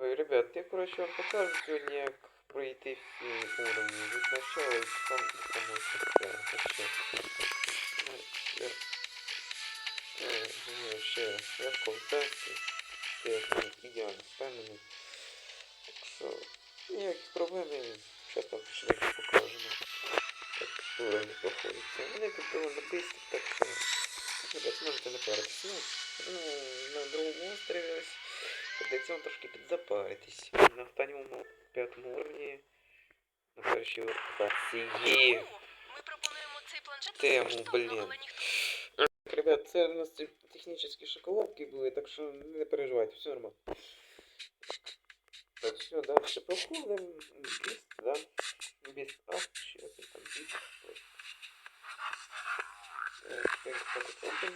Ой, ребят, я, короче, вам покажу сьогодні, як пройти всі уровні. Від начала і сам до самого кінця. Вообще. Ну, я... Е, ні, ще легко вдасться. Я там ідеально впевнений. Так що, ніяких проблем, зараз там швидко покажемо. Як уровні проходяться. Вони тут довольно быстро, так що... Ребят, можете не паритись. Ну, ну, на другому острові ось Придеться вам трошки підзапаритись. На останньому п'ятому уровні на першій локації. Ми пропонуємо цей планшет Тему, безкоштовно, блін. але ніхто Ребят, це у нас ті- технічні шоколадки були, так що не переживайте, все нормально. Так, все, дальше проходим. Біст, да? Біст ап, ще один там біст. Е, тепер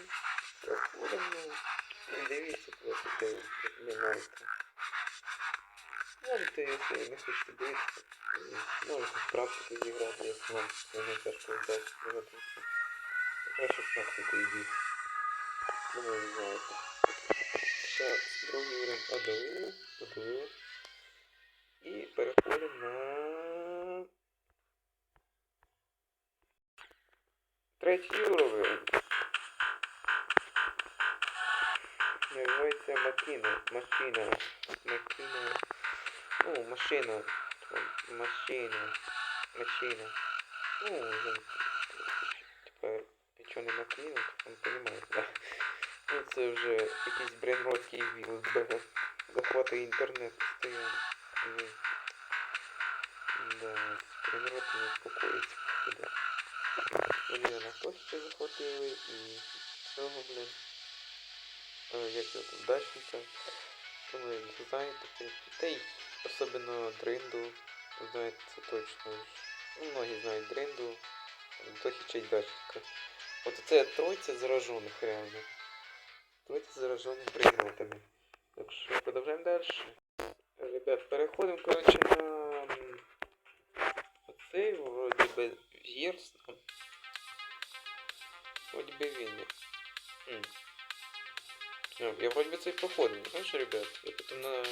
так от робимо. Проходимо. І дивіться, просто те мінайте. Можете, якщо не хочете дивитися, е, можете в практику зіграти, якщо вам це не тяжко вдасться зігратися. Краще в практику йдіть. Думаю, ви знаєте. Так, другий уровень одолили, одолили. І переходимо на третій уровень. Називається Макіна. Машина. Макіна. Ну, машина. Машина. Машина. Ну, вже, типа, нічого не Макіна, то не понимаєте, да? Ну, це вже якийсь брейнротський вірус, бля. Захватує інтернет постійно. Ну, Да, брейнрот не успокоїться, походу. Вони на хтось ще захватили і цього, блін. Як його там, дачника. Ну, їх знаєте. Та й особливо Дринду. Знаєте це точно. Ну, многі знають Дринду. Трохи честь дачника. От це тройця заражених реально. Тройця заражених брейнротами. Так що продовжаємо далі. Ребят, переходимо, коротше, на оцей, вроді би, вірс. Вроді би він. Я вроде бы цей проходив, знаешь, ребят? Я потом на...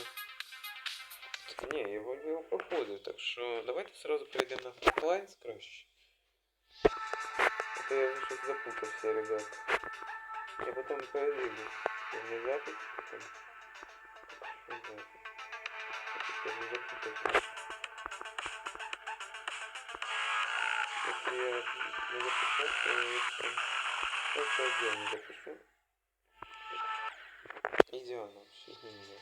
Не, я вроде его проходив, так що давайте сразу перейдемо на Flatlines краще. А то я вже щось запутався, ребят. Я потом перейду. Меня запись запись? Я вже запутався. Если я не запишу, то я просто отдельно запишу. Идеально, вообще идеально.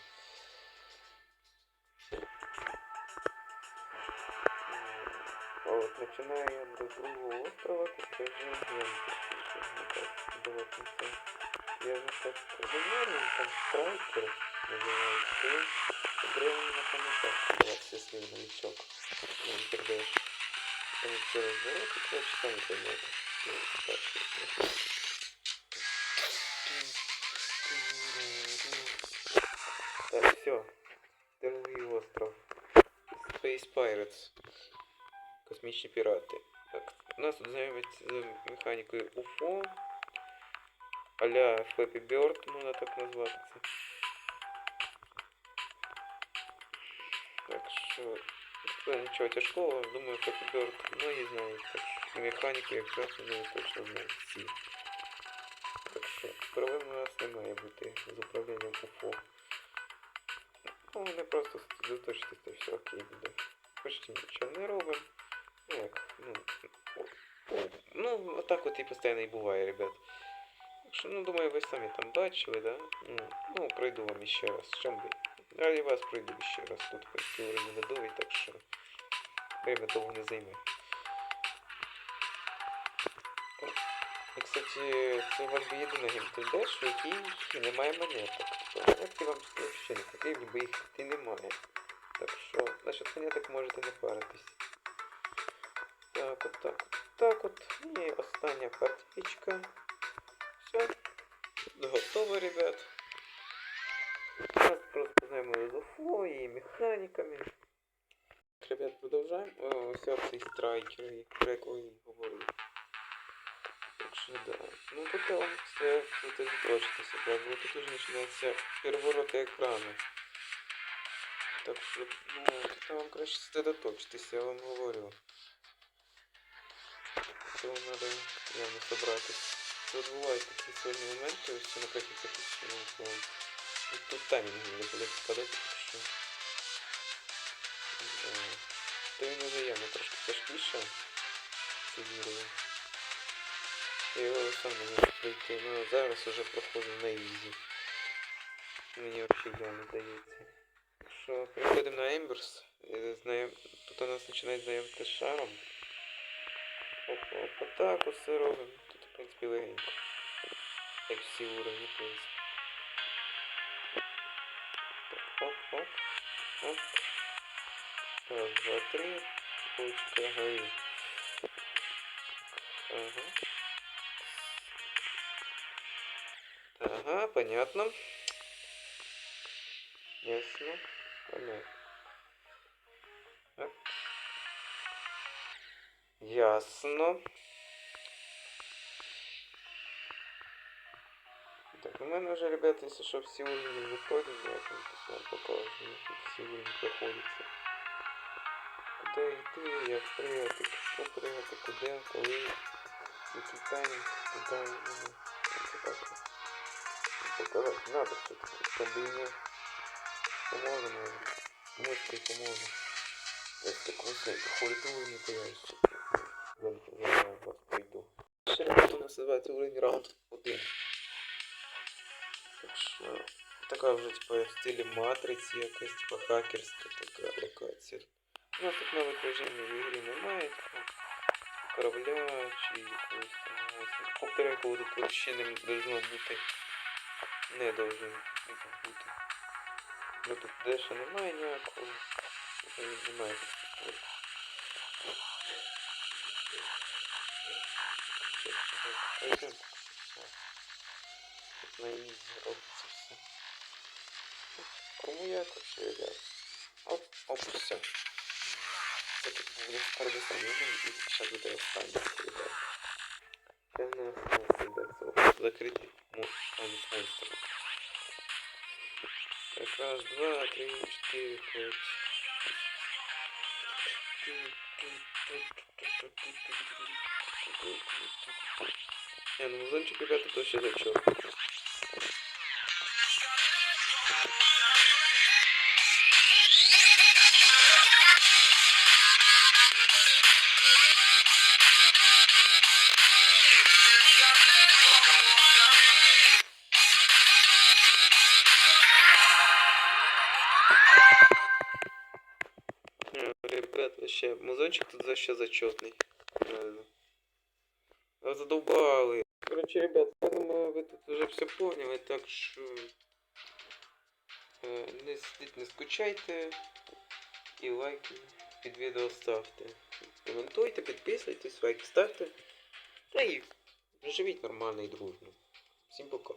Вот, начиная я до другого острова, это уже я было конца. Я же так разговаривал, там страйкер называется, и времени на комментах была все с ним новичок. Не передаешь. Там все развороты, короче, сами поймете. Ну, старший. Так, все. Другий остров. Space Pirates. Космічні пірати. Так, у нас тут займається з механікою UFO. А-ля Flappy Bird, можна так назвати це. Так що, це нічого тяжкого, думаю, Flappy Bird многі знають, так що і механіку якраз вони точно знають всі. Так що, проблем у нас не має бути з управлінням UFO. Ну, вони просто заточитись, то все окей буде. Почти нічого не робимо. Ну як, ну. о- о, Ну, отак от і постійно і буває, ребят. Так що, ну, думаю, ви самі там бачили, да? Ну, ну пройду вам ще раз. Чим би. Далі вас пройду ще раз. Тут почти уровень медовий, так що время довго не займе. це ваш би єдиний геймплей, який не має монеток. Тобто монетки вам ще не потрібні, бо їх і немає. Так що, насчет монеток можете не паритись. Так, от так, от так от. І остання партічка. Все. Готово, ребят. Зараз просто знаємо з УФО і механіками. Ребят, продовжаємо. О, Ось цей страйкер, як про якого я говорив. чудово. Ну пока он стоял тут это точно собрал. Вот тут уже начинался переворот экрана. Так что, ну, это вам краще сосредоточьтесь, я вам говорю. Это вам надо прямо собрать. Тут бывают такие сольные моменты, все на каких-то ну, И тут тайминг не будет попадать, так что... Да. То и не заявно трошки тяжкіше. Фігурує. Я його сам не можу пройти, ну а зараз уже проходжу на ізі. Мені взагалі явно дається. Так що переходимо на Емберс. Е, Знаєм... Тут у нас починають знайомити з шаром. Опа, опа, так усе робимо. Тут, в принципі, легенько. Як всі уровні, в принципі. Так, оп, оп, оп. Раз, два, три. Почка, гори. Ага. Ага, понятно. Ясно. Понятно. Так. Ясно. Так, у мене вже, ребята, якщо що, всі уровні виходять, я там тут вам покажу, як тут всі уровні проходяться. Куди йти, як пригати, що пригати, куди, коли, який таймінг, куди, ну, це так. Показати надо все-таки, стабільно. Поможе, може. Мишкой поможе. Я так високо ходить уровень, то я ще за, за вас прийду. Ще ребята, у нас називається уровень раунд 1. Так що, така вже типа в стилі матриці якась, типа хакерська така локація. У нас тут нових режимів в ігрі немає, типа корабля чи якогось там ось, гелікоптера, якого тут вообще не должно бути. Не должен бути. Ну тут деша немає ніякого. Тут Немає тут. Пойдем. Тут на ізі робиться все. Кому як вообще, ребят? Оп, оп, все. Це тут буде передостанній уровень і ще буде останній, ребят. Це ребят. Це закритий монстр. Так, раз, два, три, четыре, пять. Не, ну музончик, ребята, то вообще зачет. Ребят, вообще, музончик тут вообще зачетный. Реально. Задолбали. Короче, ребят, я думаю, ви тут вже все поняли, так що е, не сидіть, не скучайте і лайки під відео ставте. Коментуйте, підписуйтесь, лайки ставте. Та і живіть нормально і дружно. Всім пока.